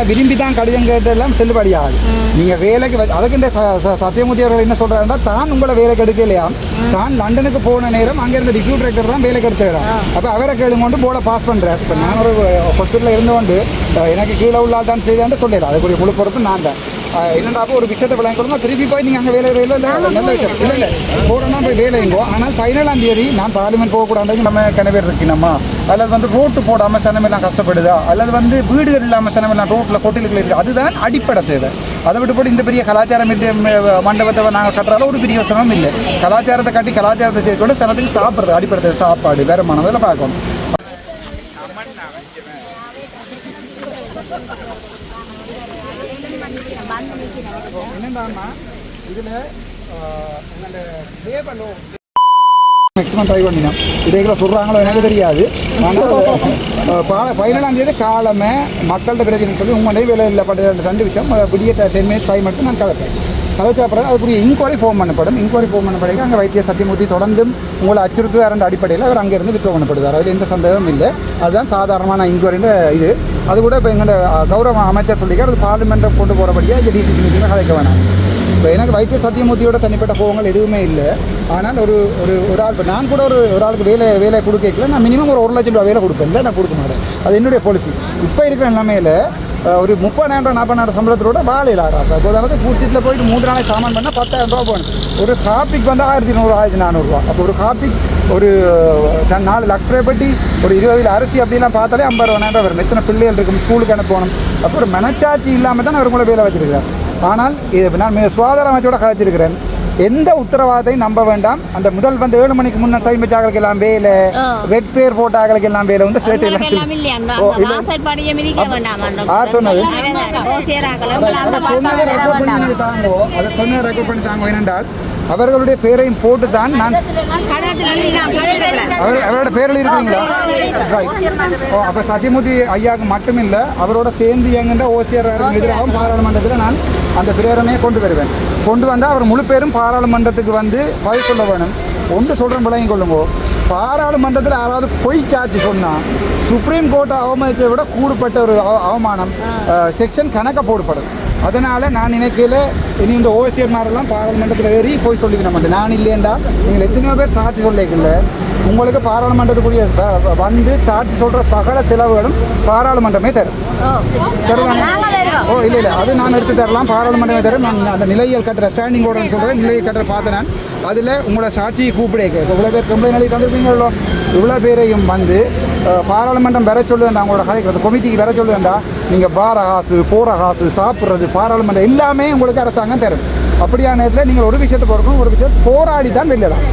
நாங்கள் விரும்பி தான் கடிதம் கேட்டெல்லாம் செல்லுபடியாகுது. நீங்கள் வேலைக்கு ச- சத்தியமூர்த்தி அவர்கள் என்ன சொல்கிறாருன்னா தான் உங்களை வேலைக்கு எடுக்கலையா தான் லண்டனுக்கு போன நேரம் அங்கேருந்து ரிக்ரூட் ரெக்டர் தான் வேலைக்கு எடுத்துக்கிறார். அப்போ அவரை கேளுங்க கொண்டு போர்டை பாஸ் பண்ணுறார் இப்போ நான் ஒரு ஹாஸ்பிட்டலில் இருந்து கொண்டு எனக்கு கீழே உள்ள தான் செய்தான்னு சொல்லிடுறேன். அதுக்குரிய முழு பொறுப்பு நான் தான். என்னடாப்போ அப்போ ஒரு விஷயத்தை விளங்கி கொடுங்க திருப்பி போய் நீங்கள் அங்கே வேலை வேலை இல்லை நல்ல விஷயம் இல்லை இல்லை போகிறோம்னா போய் வேலைங்கோ ஆனால் பதினேழாம் தேதி நான் பார்லிமெண்ட் போகக்கூடாது நம்ம கிணவேர் இருக்கணுமா அல்லது வந்து ரோட்டு போடாமல் சனமெல்லாம் கஷ்டப்படுதா? அல்லது வந்து வீடுகள் இல்லாமல் சனமெல்லாம் ரோட்டில் கொட்டில்கள் இருக்குது அதுதான் அடிப்படை தேவை. அதை விட்டு போட்டு இந்த பெரிய கலாச்சாரம் மண்டபத்தை நாங்கள் கட்டுறாலும் ஒரு பெரிய சிரமம் இல்லை. கலாச்சாரத்தை கட்டி கலாச்சாரத்தை சேர்த்து சனத்துக்கு சாப்பிட்றது அடிப்படை தேவை. சாப்பாடு வேறு மனதில் பார்க்கணும். என்னென்னா இதில் எங்களோட லேபலோ மேக்ஸிமம் ட்ரை பண்ணினோம் இதேக்குள்ள சொல்கிறாங்களோ எனக்கு தெரியாது. ஆனால் பதினேழாம் தேதி காலமே மக்கள்கிட்ட பிரச்சனை. சொல்லி உங்களுடைய வேலை இல்லை பட்ட ரெண்டு விஷயம் அஹ், விடிய டென் மினிட்ஸ் டைம் மட்டும் நான் கதைப்பேன். கதைச்ச பிறகு அதுக்குரிய இன்கொயரி ஃபோன் பண்ணப்படும். இன்கொயரி ஃபோன் பண்ண பிறகு அங்கே வைத்திய சத்தியமூர்த்தி தொடர்ந்தும் உங்களை அச்சுறுத்துவார் என்ற அடிப்படையில் அவர் அங்கேருந்து வித்ரோ பண்ணப்படுவார். அதில் எந்த சந்தேகமும் இல்லை. அதுதான் சாதாரணமான இன்கொயரின்ற இது. அது கூட இப்போ எங்களோட கௌரவ அமைச்சர் சொல்லிக்கார் அது பார்லிமெண்ட்டை கொண்டு போகிறபடியாக இந்த டிசிசி மீட்டிங்கில் கதைக்க வேணாம். இப்போ எனக்கு வைத்திய சத்தியமூர்த்தியோட தனிப்பட்ட கோபங்கள் எதுவுமே இல்லை. ஆனால் ஒரு ஒரு ஒரு ஆள் இப்போ நான் கூட ஒரு ஒரு ஆளுக்கு வேலை வேலை கொடுக்கல நான் மினிமம் ஒரு ஒரு லட்சம் ரூபா வேலை கொடுப்பேன். இல்லை நான் கொடுக்க மாட்டேன். அது என்னுடைய பாலிசி இப்போ இருக்கிற நிலைமையில் ஒரு முப்பதாயிரம் நாற்பதாயிரம் சம்பளத்தோட வாழையில் ஆறாசா இப்போ அதாவது ஃபுட் சீட்டில் போயிட்டு மூன்று நாளைக்கு சாமான் பண்ணால் பத்தாயிரம் ரூபா போகணும் ஒரு காப்பிக்கு வந்து ஆயிரத்தி நூறு ஆயிரத்தி நானூறுரூவா அப்போ ஒரு காப்பிக் ஒரு நாலு லக்ஸ் ரூபாய் பட்டி ஒரு இருபது அரிசி அப்படிலாம் பார்த்தாலே ஐம்பது ரூபாய் வரும். எத்தனை பிள்ளைகள் இருக்கும் ஸ்கூலுக்கு அனுப்பணும். அப்போ ஒரு மனச்சாட்சி இல்லாமல் தான் அவர் கூட வேலை வச்சிருக்கிறார். ஆனால் இது நான் மிக சுகாதார அமைச்சோட கதைச்சிருக்கிறேன். எந்த உத்தரவாதத்தையும் நம்ப வேண்டாம். அந்த முதல் வந்து ஏழு மணிக்கு முன்ன சைன் வச்சாங்களுக்கு எல்லாம் வேலை ரெட் பேர் போட்டாங்களுக்கு எல்லாம் வேலை வந்து ஸ்டேட் யார் சொன்னது? சொன்னதை ரெக்கார்ட் பண்ணி தாங்கோ. அதை அவர்களுடைய பேரையும் போட்டு தான் நான் அவரோட பேரில் இருக்கீங்களா. ஓ அப்போ சத்தியமூர்த்தி ஐயாவுக்கு மட்டும் இல்லை அவரோட சேர்ந்து இயங்குகின்ற ஓசியர் எதிராகவும் பாராளுமன்றத்தில் நான் அந்த பிரேரணையை கொண்டு வருவேன். கொண்டு வந்தால் அவர் முழு பேரும் பாராளுமன்றத்துக்கு வந்து பதில் சொல்ல வேணும். ஒன்று சொல்கிறேன் விளங்கிக் கொள்ளுங்கோ. பாராளுமன்றத்தில் யாராவது பொய் சாட்சி சொன்னால் சுப்ரீம் கோர்ட் அவமானத்தை விட கூடுபட்ட ஒரு அவ- அவமானம் செக்ஷன் கணக்க போடப்படும் அதனால் நான் நினைக்கல இனி இந்த ஓசியர்மாரெல்லாம் பாராளுமன்றத்தில் ஏறி போய் சொல்லிக்கணும். மாட்டேன் நான் இல்லையேண்டா. நீங்கள் எத்தனையோ பேர் சாட்சி சொல்லிக்கல. உங்களுக்கு பாராளுமன்றத்துக்குரிய வந்து சாட்சி சொல்கிற சகல செலவுகளும் பாராளுமன்றமே தரும். சரிதானே? ஓ இல்லை இல்லை. அது நான் எடுத்து தரலாம். பாராளுமன்றமே தரும். நான் அந்த நிலையல் கட்டுற ஸ்டாண்டிங் ஓர்டர்னு சொல்கிறேன் நிலையை கட்டுற பார்த்தேன் நான். அதில் உங்களோட சாட்சியை கூப்பிடேக்க இவ்வளோ பேர் கம்ப்ளைண்ட் எழுதி தந்துருப்பீங்களோ இவ்வளோ பேரையும் வந்து பாராளுமன்றம் வர சொல்லுதுண்டா உங்களோட கதைக்கு கமிட்டிக்கு வர சொல்லுதுண்டா. நீங்கள் பார காசு போகிற காசு சாப்பிட்றது பாராளுமன்றம் எல்லாமே உங்களுக்கு அரசாங்கம் தரும். அப்படியான நேரத்தில் நீங்கள் ஒரு விஷயத்தை பொறுக்கணும் ஒரு விஷயத்தை போராடி தான் வெளியிடலாம்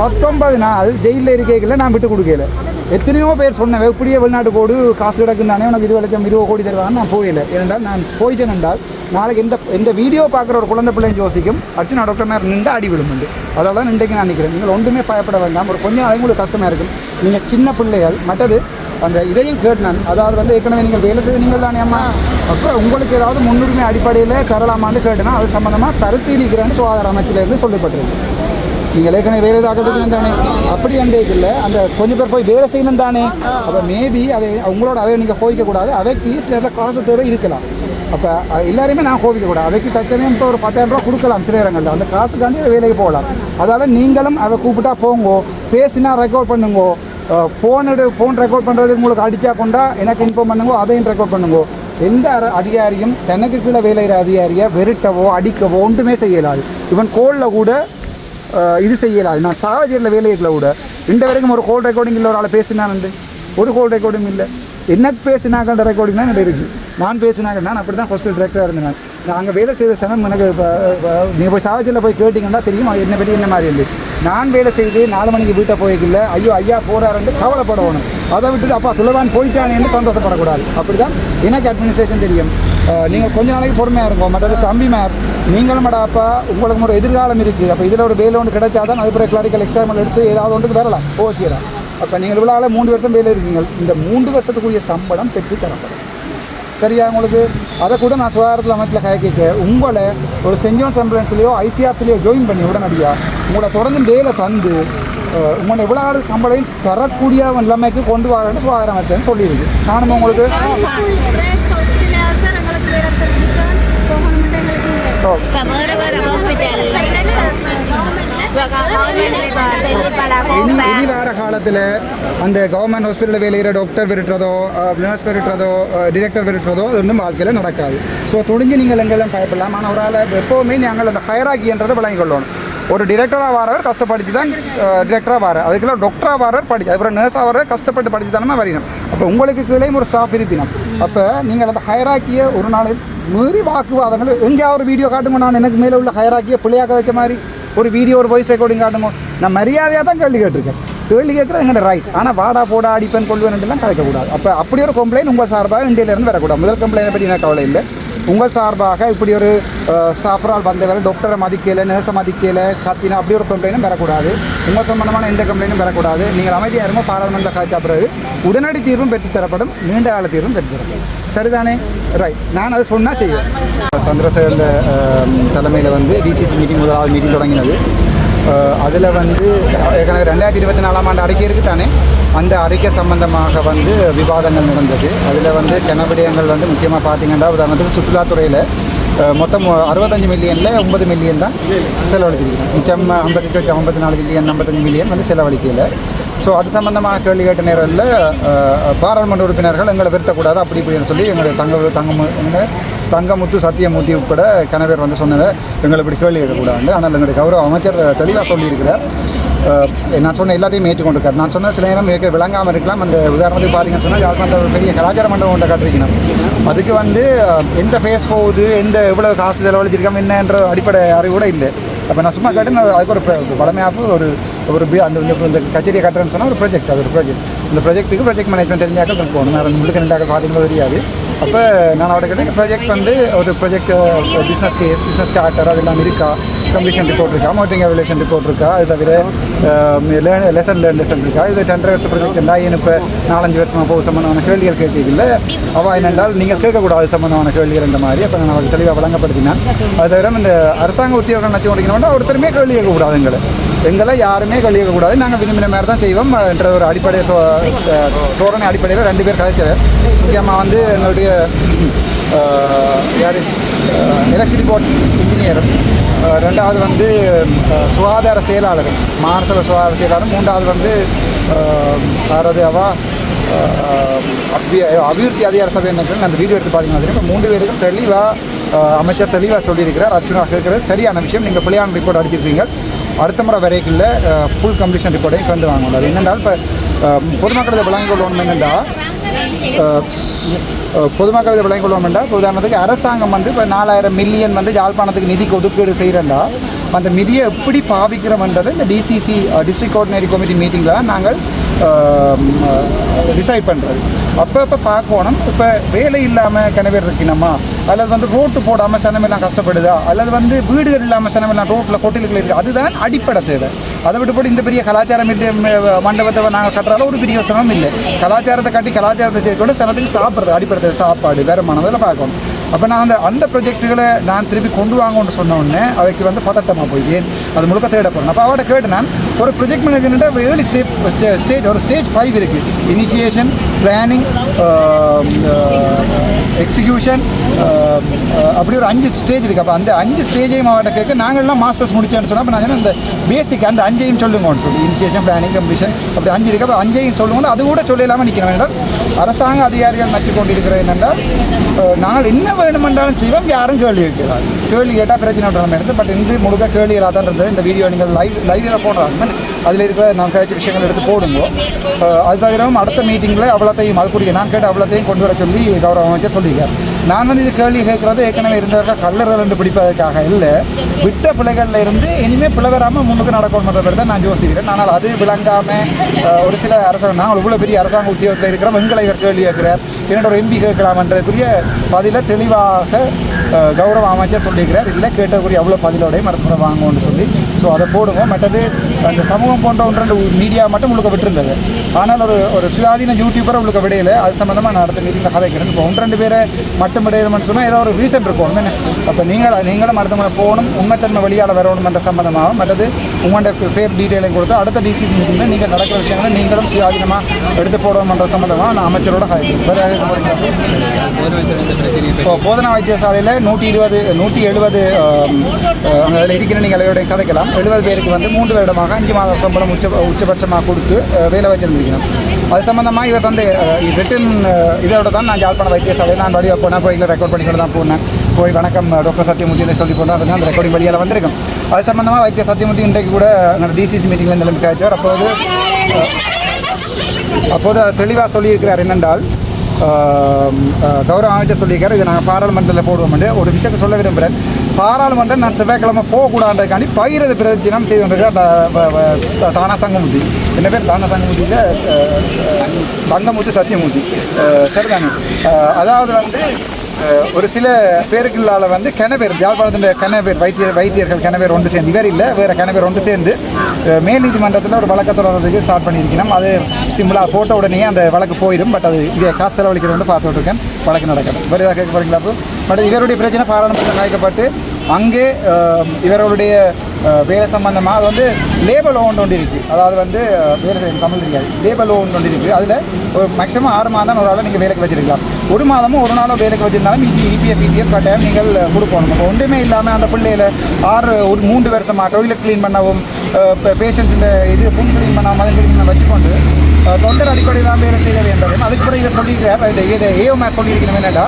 பத்தொன்பது நாள் ஜெயிலில் இருக்கைகளில் நான் விட்டு கொடுக்கல. எத்தனையோ பேர் சொன்னேன் இப்படியே வெளிநாட்டு போடு காசு கிடக்குன்னு தானே உனக்கு இருபது லட்சம் இருபது கோடி தருவான்னு நான் போயில ஏனென்றால் நான் போயிட்டேன் என்றால் நாளைக்கு இந்த இந்த வீடியோ பார்க்குற ஒரு குழந்தை பிள்ளைங்க யோசிக்கும் அர்ஜுனா டாக்டர் மேலே நின்று அடி விழுமுண்டு அதெல்லாம் இன்றைக்கு நான் நினைக்கிறேன் நீங்கள் ஒன்றுமே பயப்பட வேண்டாம். ஒரு கொஞ்சம் அது உங்களுக்கு கஷ்டமாக இருக்கும். நீங்கள் சின்ன பிள்ளைகள் மற்றது அந்த இதையும் கேட்டான் அதாவது வந்து ஏற்கனவே நீங்கள் வேலை செய்த நீங்கள் தானே அம்மா? அப்போ உங்களுக்கு ஏதாவது முன்னுரிமை அடிப்படையில் தரலாமான்னு கேட்டேன்னா அது சம்மந்தமாக பரிசீலிக்கிறேன்னு சுகாதார அமைச்சிலேருந்து சொல்லப்பட்டிருக்கு. நீங்கள் ஏற்கனவே வேலை தாக்கல் தானே? அப்படி அந்த இல்லை. அந்த கொஞ்சம் பேர் போய் வேலை செய்யணும் தானே? அப்போ மேபி அவை உங்களோட அவை நீங்கள் கோவிக்கக்கூடாது. அவைக்கு சில இடத்துல காசு தேவை இருக்கலாம். அப்போ எல்லாரையுமே நான் கோவிக்கக்கூடாது. அவைக்கு தச்சனையும் இப்போ ஒரு பத்தாயிரம் ரூபா கொடுக்கலாம் சில இடங்களில். அந்த காசுக்காண்டி வேலைக்கு போகலாம். அதால் நீங்களும் அவ கூப்பிட்டா போங்கோ பேசினா ரெக்கார்ட் பண்ணுங்கோ ஃபோன் எடு ஃபோன் ரெக்கார்ட் பண்ணுறதுக்கு உங்களுக்கு அடித்தா கொண்டா எனக்கு இன்ஃபார்ம் பண்ணுங்கோ அதையும் ரெக்கார்ட் பண்ணுங்கோ. எந்த அதிகாரியும் தனக்கு கீழே வேலை அதிகாரியை வெறுட்டவோ அடிக்கவோ ஒன்றுமே செய்யலாது. இவன் கோலில் கூட இது செய்யலாது. நான் சாவஜரில் வேலையில கூட. இந்த வரைக்கும் ஒரு கோல் ரெக்கார்டிங் இல்லை ஒரு ஆளை பேசினான்னு ஒரு கோல் ரெக்கார்டும் இல்லை. என்ன பேசினாங்கன்ற ரெக்கார்டிங் தான் எனக்கு இருக்குது நான் பேசினாங்க நான் அப்படி தான் ஃபஸ்ட்டு டிரெக்டராக இருந்தேன். நான். அங்கே வேலை செய்த சனம் எனக்கு இப்போ நீங்கள் போய் சாவஜரில் போய் கேட்டிங்கன்னா தெரியும் என்ன பற்றி என்ன மாதிரி இருந்து. நான் வேலை செய்து நாலு மணிக்கு வீட்டை போய்க்கல. ஐயோ ஐயா போகிறாருன்னு கவலைப்படணும். அதை விட்டுட்டு அப்பா துளவான் போயிட்டானேன்னு சந்தோஷப்படக்கூடாது. அப்படி தான் எனக்கு அட்மினிஸ்ட்ரேஷன் தெரியும். நீங்கள் கொஞ்ச நாளைக்கு பொறுமையாக இருக்கும் மற்றது தம்பி மேப் நீங்களும் அப்பா உங்களுக்கு ஒரு எதிர்காலம் இருக்குது அப்போ இதில் ஒரு வேலை ஒன்று கிடைச்சாதான் அது பிறகு கிளாரிக்கல் எக்ஸாம்பிள் எடுத்து ஏதாவது ஒன்றுக்கு வரலாம். ஓசியரா அப்போ நீங்கள் இவ்வளோ மூன்று வருஷம் வேலை இருக்கீங்க. இந்த மூன்று வருஷத்துக்குரிய சம்பளம் பெற்றுத்தரப்படும் சரியா உங்களுக்கு? அதை கூட நான் சுகாதாரத்தில் அமைப்பில் கை கேட்க உங்களை ஒரு சென்ட் ஜான்ஸ் ஆம்புலன்ஸ்லேயோ ஐசிஆர்ஸ்லேயோ ஜாயின் பண்ணி உடனடியாக உங்களை தொடர்ந்து வேலை தந்து உங்களை எவ்வளோ ஆடு சம்பளம் தரக்கூடிய நிலைமைக்கு கொண்டு வரேன்னு சுகாதார அமைச்சர் சொல்லியிருக்கு. நானும் உங்களுக்கு? வேறு வேறு ஹாஸ்பிட்டல் இனி வேற காலத்தில் அந்த கவர்மெண்ட் ஹாஸ்பிட்டலில் வேலையிற டாக்டர் விரட்டுறதோ நர்ஸ் விரட்டுறதோ டிரெக்டர் விரட்டுறதோ அது ஒன்றும் வாழ்க்கையில் நடக்காது. ஸோ துணிஞ்சு நீங்கள் எங்கெல்லாம் பயப்படலாம்? ஆனால் ஒரு ஆள் எப்போவுமே நீங்கள் அந்த ஹயராக்கின்றதை வழங்கிக் கொள்ளணும். ஒரு டிரெக்டராக வரவர் கஷ்டப்படிச்சு தான் டிரெக்டராக வர அதுக்குள்ள டாக்டராக வரவர் படி அப்புறம் நர்ஸாக வர கஷ்டப்பட்டு படித்து தானே வரையணும். அப்போ உங்களுக்கு கீழேயும் ஒரு ஸ்டாஃப் இருப்பினும். அப்போ நீங்கள் அந்த ஹயராக்கிய ஒரு நாள் மீறி வாக்குவாதங்கள் எங்கேயா ஒரு வீடியோ காட்டுங்க நான் எனக்கு மேலே உள்ள ஹயராக்கிய பிள்ளையாக வைக்க மாதிரி. ஒரு வீடியோ ஒரு வாய்ஸ் ரெக்கார்டிங் காட்டுங்க நான் மரியாதையாக தான் கேள்வி கேட்டிருக்கேன். கேள்வி கேட்குறது எங்களோட ரைட்ஸ் ஆனால் வாடா போடா அடிப்பேன் கொள்வேன்லாம் கலைக்கக்கூடாது அப்போ அப்படி ஒரு கம்ப்ளைண்ட் உங்கள் சார்பாக இந்தியிலேருந்து வரக்கூடாது. முதல் கம்ப்ளைண்ட் பற்றி எனக்கு கவலை இல்லை. உங்கள் சார்பாக இப்படி ஒரு ஸ்டாஃபரால் வந்தவரை டாக்டரை மதிக்கலை நர்ஸை மதிக்கலை கத்தினா அப்படி ஒரு கம்ப்ளைண்டும் பெறக்கூடாது உங்கள் சம்பந்தமான எந்த கம்ப்ளைண்ட்டும் பெறக்கூடாது நீங்கள் அமைதியாக இருமோ பாராளுமன்ற காய்ச்சா பிறகு உடனடி தீர்வும் பெற்றுத்தரப்படும் நீண்ட கால தீர்வும் பெற்றுத்தரப்படும் சரிதானே? ரைட் நான் அதை சொன்னால் செய்வேன். சந்திரசேகர தலைமையில் வந்து டிசிசி மீட்டிங் முதலாவது மீட்டிங் தொடங்கினது. அதில் வந்து ஏற்கனவே ரெண்டாயிரத்தி இருபத்தி நாலாம் ஆண்டு அறிக்கை இருக்குது தானே? அந்த அறிக்கை சம்பந்தமாக வந்து விவாதங்கள் நடந்தது. அதில் வந்து கனவிடயங்கள் வந்து முக்கியமாக பார்த்தீங்கன்னா உதாரணத்துக்கு சுற்றுலாத்துறையில் மொத்தம் அறுபத்தஞ்சு மில்லியனில் ஒன்பது மில்லியன் தான் செலவழிச்சிருக்கோம் மிச்சம் ஐம்பத்தி ஐம்பத்தி நாலு மில்லியன் ஐம்பத்தஞ்சு மில்லியன் வந்து செலவழிக்கல. ஸோ அது சம்பந்தமாக கேள்வி கேட்ட நேரில் பாராளுமன்ற உறுப்பினர்கள் எங்களை விருத்தக்கூடாது அப்படி இப்படின்னு சொல்லி எங்களை தங்க தங்க தங்கமுத்து சத்தியமூர்த்தி உட்பட கணவர் வந்து சொன்னதை எங்களை இப்படி கேள்வி கேட்கக்கூடாது ஆனால் எங்களுடைய கௌரவ அமைச்சர் தெளிவாக சொல்லியிருக்கிறார். நான் சொன்ன எல்லாத்தையும் ஏற்றுக்கொண்டிருக்கார் நான் சொன்ன சில நேரம் ஏற்க விளங்காமல் இருக்கலாம். அந்த உதாரணத்துக்கு பார்த்தீங்கன்னு சொன்னால் யாழ்ப்பாணத்தில் பெரிய கலாச்சார மண்டபம் ஒன்றை கட்டிருக்கணும். அதுக்கு வந்து எந்த ஃபேஸ் போகுது எந்த எவ்வளோ காசு செலவழிச்சிருக்கோம் என்னன்ற அடிப்படை அறிவு கூட இல்லை. அப்போ நான் சும்மா கேட்டு அதுக்கு ஒரு பழமையாக ஒரு ஒரு பி- அந்த இந்த- கச்சேரியை கட்டுறேன்னு சொன்னால் ஒரு ப்ராஜெக்ட் அது ஒரு ப்ராஜெக்ட் இந்த ப்ராஜெக்ட்டுக்கு ப்ராஜெக்ட் மேனேஜ்மெண்ட் தெரிஞ்சாக்க எனக்கு போகணும். நான் முழுக்க ரெண்டாக பார்த்தீங்களோ தெரியாது. அப்போ நான் அவட கேட்டேன் ப்ராஜெக்ட் வந்து ஒரு project business case business charter அதெல்லாம் இருக்கா? கம்ப்ளீஷன் ரிப்போர்ட் இருக்கா? மோட்டிங் எவல்யூஷன் ரிப்போர்ட் இருக்கா? அது தவிர லெசன் லேர்ன் லெசன் இருக்கா? இது டெண்டர் வருஷம் ப்ராஜெக்ட் இருந்தால் ஏன் இப்போ நாலஞ்சு வருஷமாக போக சம்மந்தமான கேள்விகள் கேட்டீங்கல்ல அவள் என்னென்றால் நீங்கள் கேட்கக்கூடாது சம்மந்தமான கேள்விகள் இந்த மாதிரி. அப்போ நான் அவருக்கு தெளிவாக வழங்கப்படுத்தினேன். அது தவிர இந்த அரசாங்க உத்தியோகம் நினச்சி முடிக்கணும்னா ஒருத்தருமே கேள்வி கேட்கக்கூடாது எங்களை. எங்களை யாருமே கேள்வி கேட்கக்கூடாது. நாங்கள் விரும்பின மாதிரி தான் செய்வோம். என்ற ஒரு அடிப்படை தோ- தோரணை அடிப்படையில் ரெண்டு பேர் கதைச்சவர் முக்கியமாக வந்து எங்களுடைய யார்? எலக்ட்ரிசிட்டி போர்ட் இன்ஜினியர் ரெண்டாவது வந்து சுகாதார செயலாளர் மாநசபை சுகாதார செயலாளர். மூன்றாவது வந்து பாரதேவா அவா அபி- அபிவிருத்தி அதிகார சபை என்ன அந்த வீடியோ எடுத்து பார்த்தீங்கன்னா மூன்று பேருக்கும் தெளிவாக அமைச்சர் தெளிவாக சொல்லியிருக்கிறார். அர்ஜுனா கேட்குறது சரியான விஷயம். நீங்கள் பிள்ளையான ரிப்போர்ட் அடிச்சிருக்கீங்க அடுத்த முறை வரைக்கும் ஃபுல் கம்ப்ளீஷன் ரிப்போர்ட்டையும் கொண்டு வாங்க அது என்னென்றால் இப்போ பொதுமக்களது விளங்கிக் கொள்ளணும் என்னென்னா பொதுமக்கள் என்றால் இப்போ உதாரணத்துக்கு அரசாங்கம் வந்து இப்போ நாலாயிரம் மில்லியன் வந்து யாழ்ப்பாணத்துக்கு நிதிக்கு ஒதுக்கீடு செய்கிறண்டா அந்த நிதியை எப்படி பாவிக்கிறோம்ன்றது இந்த டிசிசி டிஸ்ட்ரிக்ட் கோஆர்டினேட்டிவ் கமிட்டி மீட்டிங்கில் தான் நாங்கள் டிசைட் பண்ணுறது அப்போ இப்போ பார்க்கணும் இப்போ வேலை இல்லாமல் கிணவர் இருக்கணுமா அல்லது வந்து ரோட்டு போடாமல் சனமெல்லாம் கஷ்டப்படுதா? அல்லது வந்து வீடுகள் இல்லாமல் சனமெல்லாம் ரோட்டில் கொட்டில்கள் இருக்குது அதுதான் அடிப்படை தேவை. அதை விட்டு இந்த பெரிய கலாச்சார மண்டபத்தை நாங்கள் கட்டுறாலும் ஒரு பெரிய சிரமம் இல்லை. கலாச்சாரத்தை கட்டி கலாச்சாரத்தை சேர்க்கணும் சிலத்துக்கு சாப்பிட்றது அடிப்படை சாப்பாடு வேறு மனதில் பார்க்கணும். அப்போ நான் அந்த அந்த ப்ரொஜெக்டுகளை நான் திருப்பி கொண்டு வாங்கன்னு சொன்ன உடனே அவைக்கு வந்து பதட்டமாக போய் ஏன்? அது முழுக்க தேட போகிறேன் அப்போ அவட்ட கேட்டு நான் ஒரு ப்ரொஜெக்ட் மேனேஜ்மெண்ட்டாக ஏர்லி ஸ்டேப் ஸ்டேஜ் ஒரு ஸ்டேஜ் ஃபைவ் இருக்குது இனிஷியேஷன் பிளானிங் எக்ஸிக்யூஷன் அப்படி ஒரு அஞ்சு ஸ்டேஜ் இருக்குது அப்போ அந்த அஞ்சு ஸ்டேஜையும் அவட்ட கேட்க நாங்கள்லாம் மாஸ்டர்ஸ் முடிச்சேன்னு சொன்னால் அப்போ நான் அந்த பேசிக் அந்த அஞ்சையும் சொல்லுங்கன்னு சொல்லி. இனிஷியேஷன் பிளானிங் கமிஷன் அப்படி அஞ்சு இருக்கு. அப்போ அஞ்சையும் சொல்லுங்க அது கூட சொல்ல இல்லாமல் நிற்கிறோம் என்றால் அரசாங்க அதிகாரிகள் நச்சு கொண்டிருக்கிறது என்னென்றால் நாங்கள் என்ன வேணுமென்றாலும் செய்வோம். யாரும் கேள்வி இருக்கிறார் கேள்வி கேட்டால் பிரச்சனை நம்ம இருந்து பட் இன்று முழுக்க கேள்விகளாக தான் இருந்தது. இந்த வீடியோ நீங்கள் லைவ் லைவில் போடுறாங்க அதில் இருக்கிற நான் கழிச்ச விஷயங்கள் எடுத்து போடுங்க. அது தவிரவும் அடுத்த மீட்டிங்கில் அவ்வளோத்தையும் அதுக்குரிய நான் கேட்ட அவ்வளோத்தையும் கொண்டு வர சொல்லி கௌரவ அமைச்சர் சொல்லியிருக்கார். நான் வந்து இது கேள்வி கேட்குறது ஏற்கனவே இருந்தவர்கள் கல்லறை என்று பிடிப்பதற்காக இல்லை. விட்ட பிள்ளைகளில் இருந்து இனிமேல் பிள்ளை வராமல் முன்னுக்கு நடக்கணும் தான் நான் யோசிக்கிறேன். ஆனால் அது விளங்காமல் ஒரு சில அரசாங்கம் நாங்கள் இவ்வளோ பெரிய அரசாங்க உத்தியோகத்தில் இருக்கிறோம் எங்களை இவர் கேள்வி கேட்கிறார். என்னோட ஒரு எம்பி கேட்கலாம்ன்றதுக்குரிய பதிலை தெளிவாக கௌரவ அமைச்சர் சொல்லியிருக்கிறார். இல்லை கேட்டதுக்குரிய அவ்வளோ பதிலோடையும் மருத்துவரை வாங்குவோம்னு சொல்லி ஸோ அதை போடுங்க. மற்றது அந்த சமூகம் போன்ற ஒன்று ரெண்டு மீடியா மட்டும் உங்களுக்கு விட்டுருந்தது. ஆனால் ஒரு ஒரு சுயாதீன யூடியூபரை உங்களுக்கு விடையில. அது சம்மந்தமாக நான் அடுத்த மீட்டிங்கில் கதைக்கிறேன். இப்போ ஒன்று ரெண்டு பேரை மட்டும் மாற்றம் சொன்னால் ஏதோ ஒரு ரீசன் இருக்கும். என்ன? அப்போ நீங்கள் நீங்களும் மருத்துவமனை போகணும். உண்மைத்தன்மை வெளியால் வரணும் என்ற மற்றது உங்களோட பேர் டீட்டெயிலையும் கொடுத்து அடுத்த டிசிசி மீட்டிங்கில் நீங்கள் நடக்கிற விஷயங்களை நீங்களும் சுயாதீனமாக எடுத்து போடணும்ன்ற சம்மந்தமாக நான் அமைச்சரோட இப்போ போதனா வைத்தியசாலையில் நூற்றி இருபது நூற்றி எழுபது அங்கே அதில் இருக்கிற நீங்கள் அவருடைய கதைக்கலாம். எழுபது பேருக்கு வந்து மூன்று வருடமாக அஞ்சு மாத சம்பளம் உச்ச உச்சபட்சமாக கொடுத்து வேலை வச்சிருந்திருக்கணும் அது சம்மந்தமாக இவர் வந்து ரிட்டன் இதோட தான் நான் யாழ்ப்பாண வைத்தியசாலை நான் வழியாக போனேன் போய் ரெக்கார்ட் பண்ணிக்கிட்டு தான் போனேன். போய் வணக்கம் டாக்டர் சத்யமூர்த்தி சொல்லி போனால் அது அந்த ரெக்கார்டிங் வழியால் வந்திருக்கும். அது சம்மந்தமாக வைத்திய சத்யமூர்த்தி இன்றைக்கு கூட டிசிசி மீட்டிங்கில் நிலைமை காய்ச்சவர் அப்போது அப்போது தெளிவாக சொல்லியிருக்கிறார் என்னென்றால் கௌரவ அமைச்சர் சொல்லியிருக்காரு. இதை நாங்கள் பாராளுமன்றத்தில் போடுவோம் ஒரு விஷயத்தை சொல்ல விரும்புகிறேன். பாராளுமன்றம் நான் செவ்வாய்க்கிழமை போகக்கூடாதுக்காண்டி பகிரது பிரதினம் செய்து கொண்டிருக்கிற தானா சங்கமுதி என்ன பேர்? தானா சங்கமுதியில் தங்கமுத்து சத்தியமூர்த்தி. சரிதானே? அதாவது வந்து ஒரு சில பேருக்குள்ளால் வந்து கிணபேர் யாழ்ப்பாணத்தின் கிணபேர் வைத்திய வைத்தியர்கள் கிணபேர் ஒன்று சேர்ந்து இவர் இல்லை வேறு கிணபேர் ஒன்று சேர்ந்து மேல் நீதிமன்றத்தில் ஒரு வழக்கு தொடர்றதுக்கு ஸ்டார்ட் பண்ணியிருக்கணும் அது சிம்பிளாக போட்ட உடனே அந்த வழக்கு போயிடும் பட் அது இங்கே காசு செலவழிக்கிறது பார்த்துட்டு இருக்கேன். வழக்கு நடக்கணும் வேறு ஏதாவது கேட்க போகிறீங்களா அப்போ பட் இவருடைய பிரச்சனை பாராளுமன்றத்தில் காய்க்கப்பட்டு அங்கே இவர்களுடைய வேலை சம்மந்தமாக அது வந்து லேபல் ஓன் ஒன்று இருக்குது அதாவது வந்து வேலை தமிழ் தெரியாது. லேபல் ஓன் ஒன்று இருக்குது அதில் ஒரு மேக்ஸிமம் ஆறு மாதம் ஒரு ஆளை நீங்கள் வேலைக்கு வச்சிருக்கலாம். ஒரு மாதமும் ஒரு நாளும் வேலைக்கு வச்சிருந்தாலும் இது இபிஎஃப் இபிஎஃப் கட்டாயம் நீங்கள் கொடுக்கணும். இப்போ ஒன்றுமே இல்லாமல் அந்த பிள்ளையில ஆறு ஒரு மூன்று வருஷமாக டொய்லெட் க்ளீன் பண்ணவும் பேஷண்ட் இந்த இது புண் க்ளீன் பண்ணாமல் க்ளீன் பண்ண வச்சுக்கொண்டு தொண்டர் அடிப்படையில் வேலை செய்ய வேண்டும் அதுக்கு பிறகு இதை சொல்லியிருக்கார் இதை மேஸ் சொல்லியிருக்கணும். என்னடா?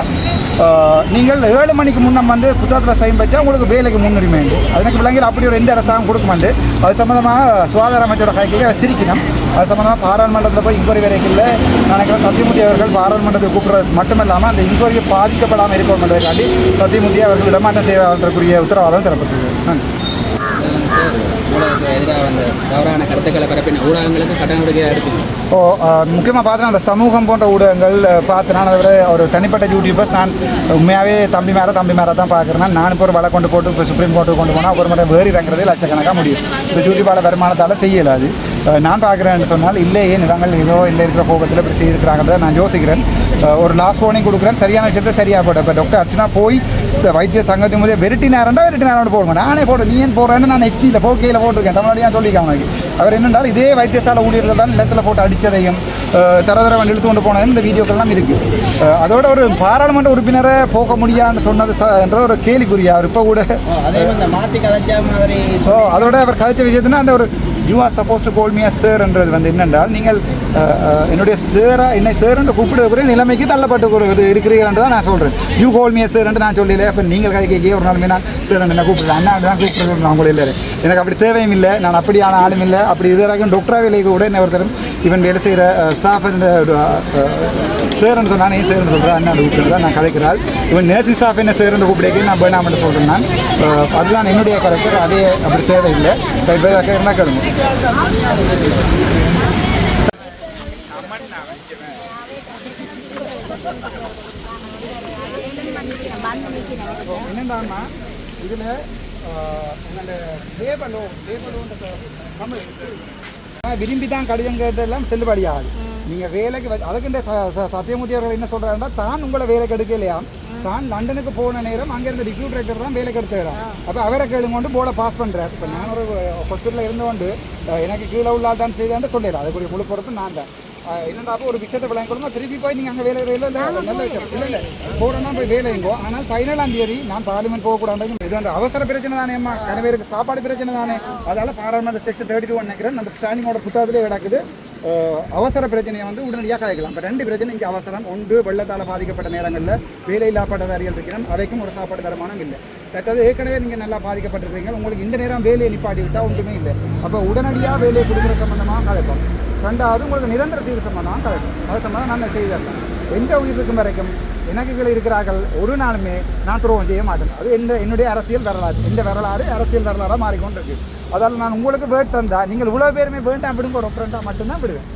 நீங்கள் ஏழு மணிக்கு முன்னம் வந்து புத்தகத்தில் சைன் வச்சா உங்களுக்கு வேலைக்கு முன்னுரிமை உண்டு. அதுக்கு விளங்கில் அப்படி ஒரு எந்த அரசாங்கம் கொடுக்குமாண்டு அது சம்மந்தமாக சுகாதார அமைச்சரோட கைக்கு சிரிக்கணும். அது சம்மந்தமாக பாராளுமன்றத்தில் போய் இன்கொயரி வரைக்கும் நினைக்கிறேன் சத்தியமூர்த்தி அவர்கள் பாராளுமன்றத்தை கூப்பிடுறது மட்டுமில்லாமல் அந்த இன்கொயரி பாதிக்கப்படாமல் இருக்கணுன்றதுக்காண்டி சத்தியமூர்த்தி அவர்கள் இடமாற்றம் செய்வதற்குரிய உத்தரவாதம் தரப்பட்டுள்ளது நன்றி. ஊடகத்துக்கு எதிராக தவறான கருத்துக்களை பரப்பின ஊடகங்களுக்கு ஓ முக்கியமாக பார்த்தோன்னா அந்த சமூகம் போன்ற ஊடகங்கள் பார்த்து நான் அதை விட ஒரு தனிப்பட்ட யூடியூபர்ஸ் நான் உண்மையாகவே தம்பி மேலே தம்பி மேலே தான் பார்க்குறேன். நான் இப்போ ஒரு வழக்கு கொண்டு போட்டு இப்போ சுப்ரீம் கோர்ட்டுக்கு கொண்டு போனால் ஒரு முறை வேறு இறங்குறதே லட்சக்கணக்காக முடியும். இப்போ யூடியூபால வருமானத்தால் செய்யலை அது. நான் பார்க்குறேன்னு சொன்னால் இல்லையே நிலங்கள் ஏதோ இல்லை இருக்கிற போகத்தில் இப்படி செய்திருக்கிறாங்கிறத நான் யோசிக்கிறேன். ஒரு லாஸ்ட் வார்னிங் கொடுக்குறேன். சரியான விஷயத்தை சரியாக போட்டேன் இப்போ டாக்டர் அர்ச்சனா போய் இந்த வைத்திய சங்கத்தி முதல் வெரிட்டி நேரம்டா வெரிட்டி நேரம் போடுங்க. நானே போடு நீ ஏன் போடுறேன்னு நான் எக்ஸ்டியில் ஃபோர் கேயில் போட்டிருக்கேன். தமிழ்நாடு சொல்லிக்காம அவர் என்னென்றால் இதே வைத்தியசாலை ஊழியர்கள் தான் நிலத்தில் போட்டு அடித்ததையும் தர தரவன் இழுத்து கொண்டு போனதும் இந்த வீடியோக்கள்லாம் இருக்குது அதோட ஒரு பாராளுமன்ற உறுப்பினரை போக முடியாதுன்னு சொன்னது என்ற ஒரு கேலிக்குரிய அவர் இப்போ கூட மாத்தி கலைச்ச மாதிரி ஸோ அதோட அவர் கதைச்ச விஷயத்துனா அந்த ஒரு you are supposed to call மியா சார்ன்றது வந்து என்னென்றால் நீங்கள் என்னுடைய சேரா என்னை சேர் என்று கூப்பிடக்கூடிய நிலைமைக்கு தள்ளப்பட்டு இருக்கிறீர்கள் என்று இருக்கிறீர்கள் தான் நான் சொல்கிறேன் யூ கோல் மியா சார் என்று நான் சொல்லல அப்போ நீங்கள் கதை கேட்க ஒரு நாளுமே நான் சார் என்ன கூப்பிடுறேன். அண்ணா தான் கூப்பிடுறது நான் கூட இல்லை எனக்கு அப்படி தேவையும் இல்லை. நான் அப்படியான ஆளும் இல்லை. அப்படி இதுவரைக்கும் டாக்டரா வேலைக்கு கூட என்ன ஒருத்தரும் இவன் வேலை செய்கிற ஸ்டாஃப் சேரன் சொன்னானே சேரன் சொல்கிறேன் அண்ணா கூப்பிட்டு தான் நான் கதைக்கிறாள் இவன் நேர்சிங் ஸ்டாஃப் என்ன சேரன் கூப்பிடக்கே நான் வேணாம்னு சொல்கிறேன் நான். அதுதான் என்னுடைய கரெக்டர் அதே அப்படி தேவையில்லை. என்ன கேளுங்க என்னென்னா இதில் உங்களோட லேபலோ லேபலோன்ற தமிழ். விரும்பி தான் கடிதம் கேட்டெல்லாம் செல்லுபடியாகுது. நீங்கள் வேலைக்கு ச- சத்தியமூர்த்தி என்ன சொல்கிறாருன்னா தான் உங்களை வேலைக்கு எடுக்கலையாம் தான் லண்டனுக்கு போன நேரம் அங்கேருந்து டிக்யூட் ரைட்டர் தான் வேலைக்கு எடுத்துக்கிறார் அப்போ அவரை கேளுங்க கொண்டு போர்டை பாஸ் பண்ணுறாரு இப்போ நான் ஒரு ஹாஸ்பிட்டலில் இருந்து கொண்டு அஹ், எனக்கு கீழே உள்ள ஆள் தான் செய்தான்னு சொல்லிடுறேன். அதுக்குரிய முழு பொறுப்பு நான் தான். அஹ், என்னடா அப்போ ஒரு விஷயத்தை விளங்கி கொடுங்க திருப்பி போய் நீங்கள் அங்கே வேலை வேலை இல்லை நல்ல விஷயம். இல்லை இல்லை. போகிறோன்னா போய் வேலைங்கோ. ஆனால் பதினேழாம் தேதி நான் பார்லிமெண்ட் போகக்கூடாது இது அந்த அவசர பிரச்சனை தானேம்மா கணவருக்கு சாப்பாடு பிரச்சனை தானே. அதால பாராளுமன்ற செக்ஷன் தேர்ட்டி டூ நினைக்கிறேன் அந்த ஸ்டாலினோட புத்தகத்திலே கிடக்குது அவசர பிரச்சனையை வந்து உடனடியாக கதைக்கலாம் இப்போ ரெண்டு பிரச்சனை இங்கே அவசரம். ஒன்று வெள்ளத்தால் பாதிக்கப்பட்ட நேரங்களில் வேலையில்லா பட்டதாரிகள் இருக்கிறோம் அவைக்கும் ஒரு சாப்பாடு தரமானம் இல்லை. தட்டது ஏற்கனவே நீங்கள் நல்லா பாதிக்கப்பட்டிருக்கீங்க உங்களுக்கு இந்த நேரம் வேலையை நிப்பாட்டி விட்டால் ஒன்றுமே இல்லை. அப்போ உடனடியாக வேலையை கொடுக்குற சம்மந்தமாக கதைப்போம் ரெண்டாவது உங்களுக்கு நிரந்தர தீர்வு சம்மந்தமாக கதைப்போம் அது சம்மந்தம் நான் செய்தேன் எந்த உயிர் வரைக்கும் எனக்கு இருக்கிறார்கள். ஒரு நாளுமே நான் துரோகம் செய்ய மாட்டேன். அது எந்த என்னுடைய அரசியல் வரலாறு. இந்த வரலாறு அரசியல் வரலாறாக மாறிக்கொண்டிருக்கு. அதால் நான் உங்களுக்கு வேட் தந்தால் நீங்கள் இவ்வளோ பேருமே வேண்டாம் விடுங்க ஒரு மட்டும்தான் விடுவேன்.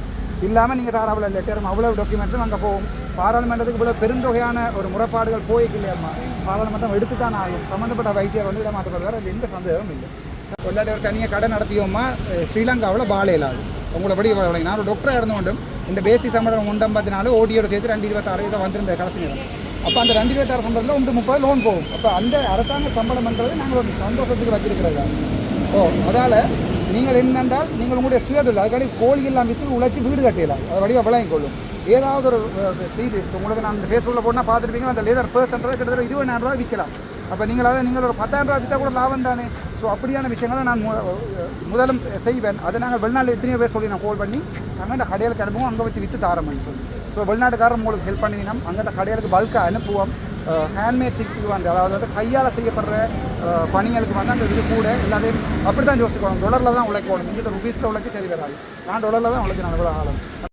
இல்லாமல் நீங்கள் தாராள லெட்டரும் அவ்வளோ டாக்குமெண்ட்ஸும் அங்கே போகும். பாராளுமன்றத்துக்கு இவ்வளோ பெருந்தொகையான ஒரு முறைப்பாடுகள் போய்க்கு பாராளுமன்றம் எடுத்து தான் ஆகும். சம்மந்தப்பட்ட வைத்தியர் வந்து விட அது எந்த சந்தேகமும் இல்லை. இல்லாட்டி ஒரு தனியாக கடை நடத்தியோமா ஸ்ரீலங்காவில் பாலையில் ஆகும் உங்களை படி நான் ஒரு டாக்டராக இருந்து கொண்டும் இந்த பேசிக் சம்பளம் உண்டம்பத்தினால ஓடியோட சேர்த்து ரெண்டு இருபத்தாறு இதை வந்திருந்த கடைசி நேரம் அப்போ அந்த ரெண்டு இருபத்தாறு சம்பளத்தில் ஒன்று முப்பது லோன் போகும். அப்போ அந்த அரசாங்க சம்பளம்ன்றது நாங்கள் ஒரு சந்தோஷத்துக்கு வச்சிருக்கிறது ஓ அதால் நீங்கள் என்னென்றால் நீங்கள் உங்களுடைய சுயதொழில் அதுக்காண்டி கோழி எல்லாம் விற்று உழைச்சி வீடு கட்டிடலாம். அது வடிவாக விளங்கிக் கொள்ளும். ஏதாவது ஒரு செய்தி உங்களுக்கு நான் ஃபேஸ்புக்கில் போனால் பார்த்துருப்பீங்க அந்த லேதர் பர்சன்றது கிட்டத்தட்ட இருபதாயிரம் ரூபாய் விற்கலாம். அப்போ நீங்கள் அதை நீங்கள் ஒரு பத்தாயிரம் ரூபாய் விற்றா கூட லாபம் தானே? ஸோ அப்படியான விஷயங்களை நான் மு- முதலும் செய்வேன். அதை நாங்கள் வெளிநாட்டில் எத்தனையோ பேர் சொல்லி நான் கால் பண்ணி அங்கே கடையில் கிளம்புவோம் அங்கே வச்சு விற்று தாரம்னு சொல்லி. ஸோ வெளிநாட்டுக்காரர் உங்களுக்கு ஹெல்ப் பண்ணினோம் அங்கே கடைகளுக்கு பல்காக அனுப்புவோம். ஹேண்ட்மேட் திங்ஸுக்கு வந்து அதாவது வந்து கையால் செய்யப்படுற பணிகளுக்கு வந்து அந்த இது கூட எல்லாத்தையும் அப்படி தான் யோசிக்கணும் டொலரில் தான் உழைக்கணும். இந்த ருபீஸில் உழைக்க தெரிய வராது நான் டொலரில் தான் உழைக்கிறேன் நல்ல ஆளும்